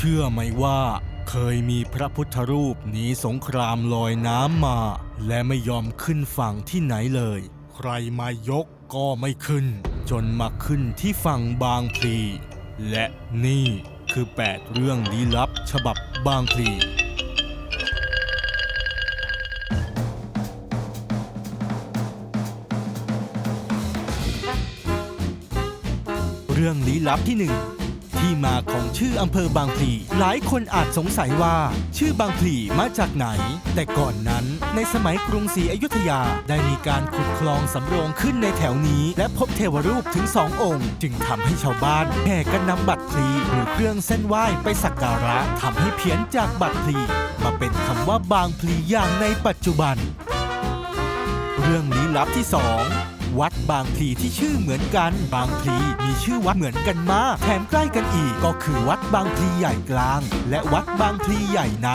เชื่อไหมว่าเคยมีพระพุทธรูปหนีสงครามลอยน้ำมา และไม่ยอมขึ้นฝั่งที่ไหนเลย ใครมายกก็ไม่ขึ้น จนมาขึ้นที่ฝั่งบางพลีและนี่คือ 8 เรื่องลี้ลับฉบับบางพลีเรื่องลี้ลับที่หนึ่ง ที่มาของชื่ออำเภอบางพลีหลายคนอาจสงสัยว่า ชื่อบางพลีมาจากไหน แต่ก่อนนั้นในสมัยกรุงศรีอยุธยาได้มีการขุดคลองสำโรงขึ้นในแถวนี้ และพบเทวรูปถึงสององค์ จึงทำให้ชาวบ้านแห่กันนำบัตรพลีหรือเครื่องเส้นไหว้ไปสักการะทำให้เพี้ยนจากบัตรพลีมาเป็นคำว่าบางพลีอย่างในปัจจุบัน เรื่องลี้ลับที่สอง วัดบางพลีที่ชื่อเหมือนกัน บางพลีมีชื่อวัดเหมือนกันมากแถมใกล้กันอีกก็คือวัดบางพลีใหญ่กลาง และวัดบางพลีใหญ่ใน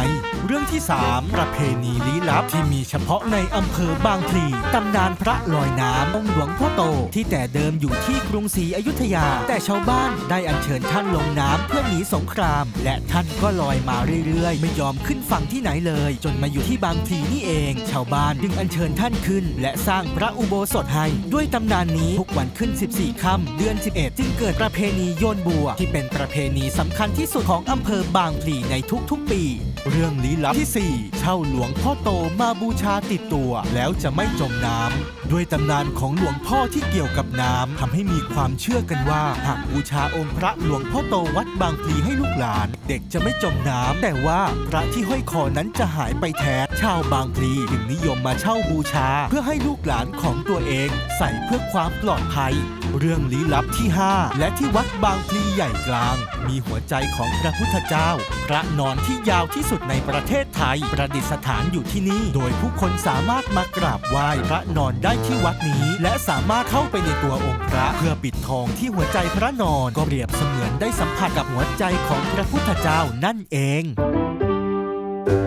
เรื่องที่ 3 ประเพณีลี้ลับที่มีเฉพาะในอำเภอบางพลีตำนานพระลอยน้ำองค์หลวงพ่อโต ที่แต่เดิมอยู่ที่กรุงศรีอยุธยา แต่ชาวบ้านได้อัญเชิญท่านลงน้ำเพื่อหนีสงคราม และท่านก็ลอยมาเรื่อยๆ ไม่ยอมขึ้นฝั่งที่ไหนเลย จนมาอยู่ที่บางพลีนี่เอง ชาวบ้านจึงอัญเชิญท่านขึ้น และสร้างพระอุโบสถให้ด้วยตำนานนี้ทุกวันขึ้น 14 ค่ำเดือน 11 จึงเกิดประเพณีโยนบัว ที่เป็นประเพณีสำคัญที่สุดของอำเภอบางพลีในทุกๆ ปี เรื่องลี้ลับที่ 4 เช่าหลวงพ่อโตมาบูชาติดตัว แล้วจะไม่จมน้ำด้วยตำนานของหลวงพ่อที่เกี่ยวกับน้ำทำให้มีความเชื่อกันว่า หากบูชาองค์พระหลวงพ่อโตวัดบางพลีให้ลูกหลาน เด็กจะไม่จมน้ำแต่ว่าพระที่ห้อยคอนั้นจะหายไปแทนชาวบางพลีจึงนิยมมาเช่าบูชา เพื่อให้ลูกหลานของตัวเอง ใส่เพื่อความปลอดภัย เรื่องลี้ลับที่ 5 และที่วัดบางพลีใหญ่กลาง มีหัวใจของพระพุทธเจ้า พระนอนที่ยาวที่สุดในประเทศไทย ประดิษฐานอยู่ที่นี่ โดยผู้คนสามารถมากราบไหว้พระนอนได้ที่วัดนี้ และสามารถเข้าไปในตัวองค์พระเพื่อปิดทองที่หัวใจพระนอนก็เปรียบเสมือนได้สัมผัสกับหัวใจของพระพุทธเจ้านั่นเอง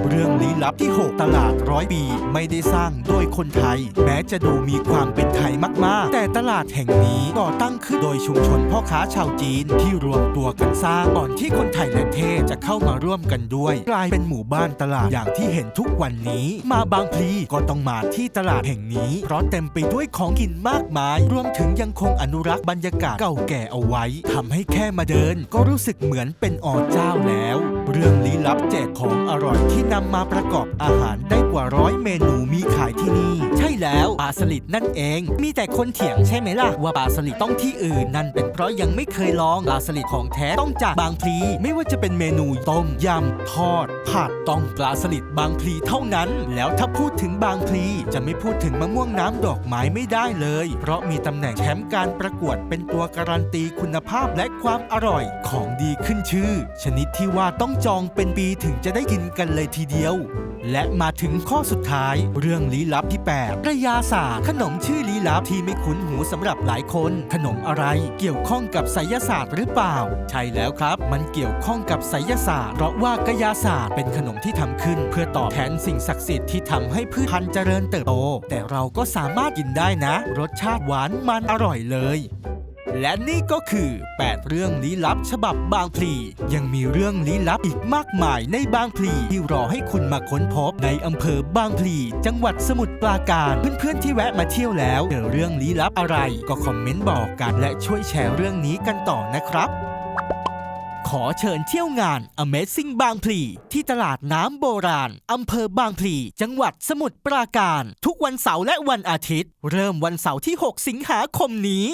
เรื่องลี้ลับที่ 6 ตลาดร้อยปี ไม่ได้สร้างโดยคนไทย แม้จะดูมีความเป็นไทยมาก ๆ แต่ตลาดแห่งนี้ก่อตั้งขึ้นโดยชุมชนพ่อค้าชาวจีนที่รวมตัวกันสร้างก่อนที่คนไทยและเทศจะเข้ามาร่วมกันด้วย กลายเป็นหมู่บ้านตลาดอย่างที่เห็นทุกวันนี้ มาบางพลีก็ต้องมาที่ตลาดแห่งนี้ เพราะเต็มไปด้วยของกินมากมาย รวมถึงยังคงอนุรักษ์บรรยากาศเก่าแก่เอาไว้ทำให้แค่มาเดิน ก็รู้สึกเหมือนเป็นอเจ้าแล้ว เรื่องลี้ลับแจกของอร่อยที่ที่นำมาประกอบอาหารได้กว่าร้อยเมนูมีขายที่นี่ ใช่แล้วปลาสลิดนั่นเอง มีแต่คนเถียงใช่ไหมล่ะ ว่าปลาสลิดต้องที่อื่นนั่นเป็นเพราะยังไม่เคยลองปลาสลิดของแท้ต้องจากบางพลีไม่ว่าจะเป็นเมนูต้มยำทอดผัดต้องปลาสลิดบางพลีเท่านั้น แล้วถ้าพูดถึงบางพลีจะไม่พูดถึงมะม่วงน้ำดอกไม้ไม่ได้เลย เพราะมีตำแหน่งแชมป์การประกวดเป็นตัวการันตีคุณภาพและความอร่อยของดีขึ้นชื่อ ชนิดที่ว่าต้องจองเป็นปีถึงจะได้กินกันเลยทีเดียว และมาถึงข้อสุดท้าย เรื่องลี้ลับที่8กระยาศาสตร์ ขนมชื่อลี้ลับที่ไม่คุ้นหูสำหรับหลายคน ขนมอะไรเกี่ยวข้องกับไสยศาสตร์หรือเปล่า ใช่แล้วครับ มันเกี่ยวข้องกับไสยศาสตร์ เพราะว่ากระยาศาสตร์เป็นขนมที่ทำขึ้น เพื่อตอบแทนสิ่งศักดิ์สิทธิ์ที่ทำให้พืชพันธุ์เจริญเติบโต แต่เราก็สามารถกินได้นะ รสชาติหวานมันอร่อยเลย และนี่ก็คือ 8 เรื่องลี้ลับฉบับบางพลี ยังมีเรื่องลี้ลับอีกมากมายในบางพลีที่รอให้คุณมาค้นพบในอำเภอบางพลี จังหวัดสมุทรปราการ เพื่อนๆที่แวะมาเที่ยวแล้วเจอเรื่องลี้ลับอะไร ก็คอมเมนต์บอกกันและช่วยแชร์เรื่องนี้กันต่อนะครับขอเชิญเที่ยวงาน Amazing บางพลี ที่ตลาดน้ำโบราณ อำเภอบางพลี จังหวัดสมุทรปราการ ทุกวันเสาร์และวันอาทิตย์ เริ่มวันเสาร์ที่ 6 สิงหาคมนี้